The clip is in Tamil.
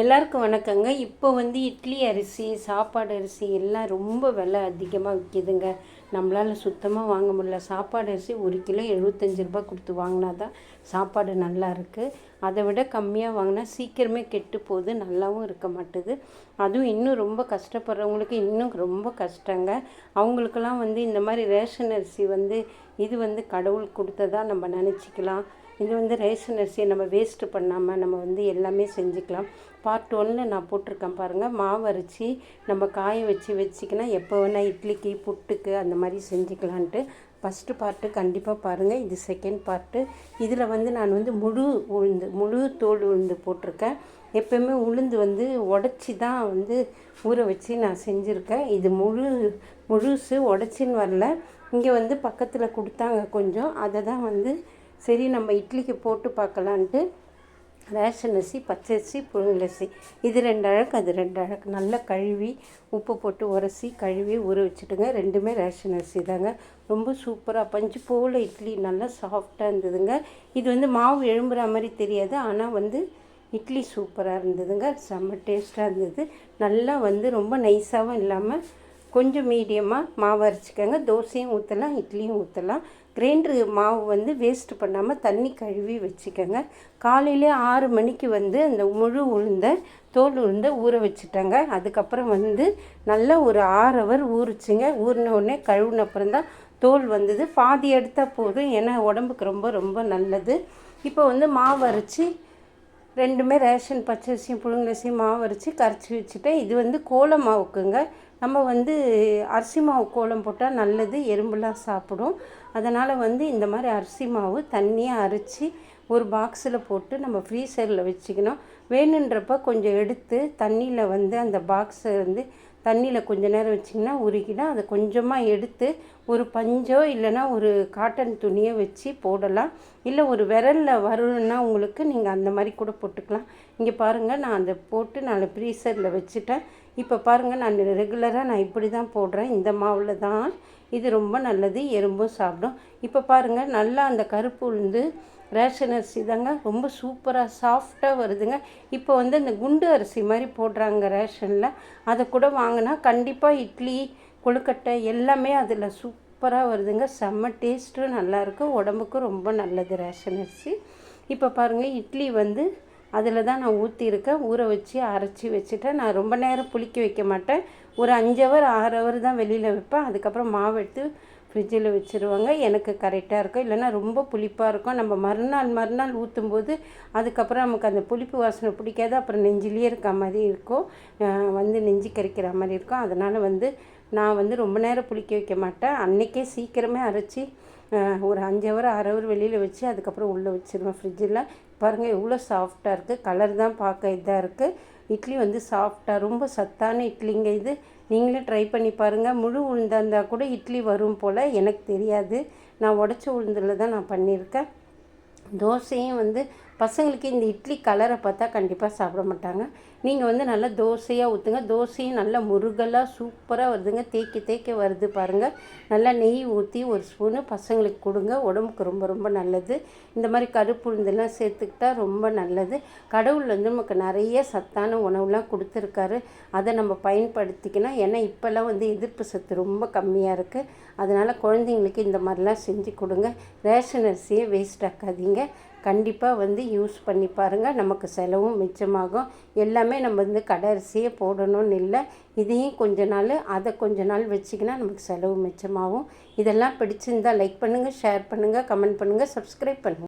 எல்லாருக்கும் வணக்கங்க. இப்போ வந்து இட்லி அரிசி சாப்பாடு அரிசி எல்லாம் ரொம்ப விலை அதிகமாக விற்கிதுங்க நம்மளால் சுத்தமாக வாங்க முடியல. சாப்பாடு அரிசி ஒரு கிலோ எழுபத்தஞ்சி ரூபாய் கொடுத்து வாங்கினா தான் சாப்பாடு நல்லா இருக்குது அதை விட கம்மியாக வாங்கினா சீக்கிரமே கெட்டு போகுது. நல்லாவும் இருக்க மாட்டுது. அதுவும் இன்னும் ரொம்ப கஷ்டப்படுறவங்களுக்கு இன்னும் ரொம்ப கஷ்டங்க. அவங்களுக்கெல்லாம் வந்து இந்த மாதிரி ரேஷன் அரிசி வந்து இது வந்து கடவுள் கொடுத்ததா நம்ம நினச்சிக்கலாம். இது வந்து ரேஷன் அரிசியை நம்ம வேஸ்ட்டு பண்ணாமல் நம்ம வந்து எல்லாமே செஞ்சுக்கலாம். பார்ட் ஒன்னில் நான் போட்டிருக்கேன் பாருங்கள் மாவு அரைச்சி நம்ம காய வச்சு வச்சிக்கினா எப்போ வேணால் இட்லிக்கு புட்டுக்கு அந்த மாதிரி செஞ்சுக்கலான்ட்டு. ஃபஸ்ட்டு பார்ட்டு கண்டிப்பாக பாருங்கள் இது செகண்ட் பார்ட்டு இதில் வந்து நான் வந்து முழு உளுந்து முழு தோல் உளுந்து போட்டிருக்கேன். எப்போயுமே உளுந்து வந்து உடச்சி தான் வந்து ஊற வச்சு நான் செஞ்சுருக்கேன். இது முழு முழுசு உடச்சின்னு வரல. இங்கே வந்து பக்கத்தில் கொடுத்தாங்க கொஞ்சம். அதை தான் வந்து சரி நம்ம இட்லிக்கு போட்டு பார்க்கலான்ட்டு ரேஷன் அரிசி பச்சரிசி புழுங்கலரிசி இது ரெண்டு அழகு அது ரெண்டு அழகு. நல்லா கழுவி உப்பு போட்டு உரசி கழுவி ஊற வச்சுட்டுங்க. ரெண்டுமே ரேஷன் அரிசி தாங்க. ரொம்ப சூப்பராக பஞ்சு போல் இட்லி. நல்லா சாஃப்டாக இருந்ததுங்க. இது வந்து மாவு எழும்புற மாதிரி தெரியாது. ஆனால் வந்து இட்லி சூப்பராக இருந்ததுங்க. செம்ம டேஸ்ட்டாக இருந்தது. நல்லா வந்து ரொம்ப நைஸாகவும் இல்லாமல் கொஞ்சம் மீடியமாக மாவு அரைச்சிக்கோங்க. தோசையும் ஊற்றலாம் இட்லியும் ஊற்றலாம் கிரைண்டரு மாவு வந்து வேஸ்ட் பண்ணாமல் தண்ணி கழுவி வச்சுக்கோங்க. காலையிலே ஆறு மணிக்கு வந்து அந்த முழு உளுந்த தோல் உளுந்த ஊற வச்சுட்டாங்க. அதுக்கப்புறம் வந்து நல்லா ஒரு ஆறு ஹவர் ஊறிச்சுங்க. ஊறின உடனே கழுவுன அப்புறம் தான் தோல் வந்தது. பாதி எடுத்தால் போதும் ஏன்னா உடம்புக்கு ரொம்ப ரொம்ப நல்லது. இப்போ வந்து மாவு அரைச்சி ரெண்டுமே ரேஷன் பச்சரிசியும் புழுங்கரிசியும் மாவு அரைச்சி கரைச்சி வச்சுட்டேன். இது வந்து கோல மாவுக்குங்க. நம்ம வந்து அரிசி மாவு கோலம் போட்டால் நல்லது எறும்புலாம் சாப்பிடும். அதனால் வந்து இந்த மாதிரி அரிசி மாவு தண்ணியாக அரைச்சி ஒரு பாக்ஸில் போட்டு நம்ம ஃப்ரீசரில் வச்சுக்கணும். வேணுன்றப்ப கொஞ்சம் எடுத்து தண்ணியில் வந்து அந்த பாக்ஸை வந்து தண்ணியில் கொஞ்ச நேரம் வச்சிங்கன்னா உருகினா அதை கொஞ்சமாக எடுத்து ஒரு பஞ்சோ இல்லைன்னா ஒரு காட்டன் துணியை வச்சு போடலாம். இல்லை ஒரு விரலில் வரணுன்னா உங்களுக்கு நீங்கள் அந்த மாதிரி கூட போட்டுக்கலாம். இங்கே பாருங்கள் நான் அதை போட்டு நான் ஃப்ரீசரில் வச்சுட்டேன். இப்போ பாருங்கள் நான் ரெகுலராக நான் இப்படி தான் போடுறேன். இந்த மாவில் தான் இது ரொம்ப நல்லது எறும்பும் சாப்பிடும். இப்போ பாருங்கள் நல்லா அந்த கருப்பு உளுந்து ரேஷன் அரிசி தாங்க ரொம்ப சூப்பராக சாஃப்டாக வருதுங்க. இப்போ வந்து இந்த குண்டு அரிசி மாதிரி போடுறாங்க ரேஷனில். அதை கூட வாங்கினா கண்டிப்பாக இட்லி கொழுக்கட்டை எல்லாமே அதில் சூப்பராக வருதுங்க. செம்ம டேஸ்ட்டும் நல்லாயிருக்கும் உடம்புக்கும் ரொம்ப நல்லது ரேஷன் அரிசி. இப்போ பாருங்கள் இட்லி வந்து அதில் தான் நான் ஊற்றிருக்கேன் ஊற வச்சு அரைச்சி வச்சுட்டேன். நான் ரொம்ப நேரம் புளிக்க வைக்க மாட்டேன். ஒரு அஞ்சு ஹவர் ஆறு ஹவர் தான் வெளியில் வைப்பேன். அதுக்கப்புறம் மாவு எடுத்து ஃப்ரிட்ஜில் வச்சுருவாங்க. எனக்கு கரெக்டாக இருக்கும். இல்லைன்னா ரொம்ப புளிப்பாக இருக்கும். நம்ம மறுநாள் மறுநாள் ஊற்றும் போது அதுக்கப்புறம் நமக்கு அந்த புளிப்பு வாசனை பிடிக்காது. அப்புறம் நெஞ்சிலேயே இருக்க மாதிரி இருக்கும். வந்து நெஞ்சு கறிக்கிற மாதிரி இருக்கும். அதனால் வந்து நான் வந்து ரொம்ப நேரம் புளிக்க வைக்க மாட்டேன். அன்றைக்கே சீக்கிரமே அரைச்சி ஒரு அஞ்சு ஹவர் ஆறு ஹவர் வெளியில் வச்சு அதுக்கப்புறம் உள்ளே வச்சுருவேன் ஃப்ரிட்ஜில் பாருங்கள் எவ்வளோ சாஃப்டாக இருக்குது கலர் தான் பார்க்க இதாக இருக்குது இட்லி வந்து சாஃப்டாக ரொம்ப சத்தான இட்லிங்க இது. நீங்களே ட்ரை பண்ணி பாருங்கள் முழு உளுந்தாக இருந்தால் கூட இட்லி வரும் போல் எனக்கு தெரியாது. நான் உடச்ச உளுந்தில் தான் நான் பண்ணியிருக்கேன். தோசையும் வந்து பசங்களுக்கு இந்த இட்லி கலரை பார்த்தா கண்டிப்பாக சாப்பிட மாட்டாங்க. நீங்கள் வந்து நல்லா தோசையாக ஊற்றுங்க தோசையும் நல்லா முருகலாக சூப்பராக வருதுங்க. தேய்க்க தேய்க்க வருது பாருங்கள் நல்லா நெய் ஊற்றி ஒரு ஸ்பூனு பசங்களுக்கு கொடுங்க. உடம்புக்கு ரொம்ப ரொம்ப நல்லது. இந்த மாதிரி கருப்பு உளுந்தெல்லாம் சேர்த்துக்கிட்டா ரொம்ப நல்லது. கடவுள் வந்து நமக்கு நிறைய சத்தான உணவுலாம் கொடுத்துருக்காரு. அதை நம்ம பயன்படுத்திக்கணும் ஏன்னா இப்போல்லாம் வந்து எதிர்ப்பு சத்து ரொம்ப கம்மியாக இருக்குது அதனால் குழந்தைங்களுக்கு இந்த மாதிரிலாம் செஞ்சு கொடுங்க. ரேஷன் அரிசியை வேஸ்ட் ஆக்காதீங்க. கண்டிப்பாக வந்து யூஸ் பண்ணி பாருங்கள் நமக்கு செலவும் மிச்சமாகும். எல்லாமே நம்ம வந்து கடை அரிசியே போடணும்னு இல்லை. இதையும் கொஞ்ச நாள் அதை கொஞ்ச நாள் வச்சிங்கன்னா நமக்கு செலவு மிச்சமாகும். இதெல்லாம் பிடிச்சிருந்தால் லைக் பண்ணுங்கள் ஷேர் பண்ணுங்கள் கமெண்ட் பண்ணுங்கள் சப்ஸ்கிரைப் பண்ணுங்கள்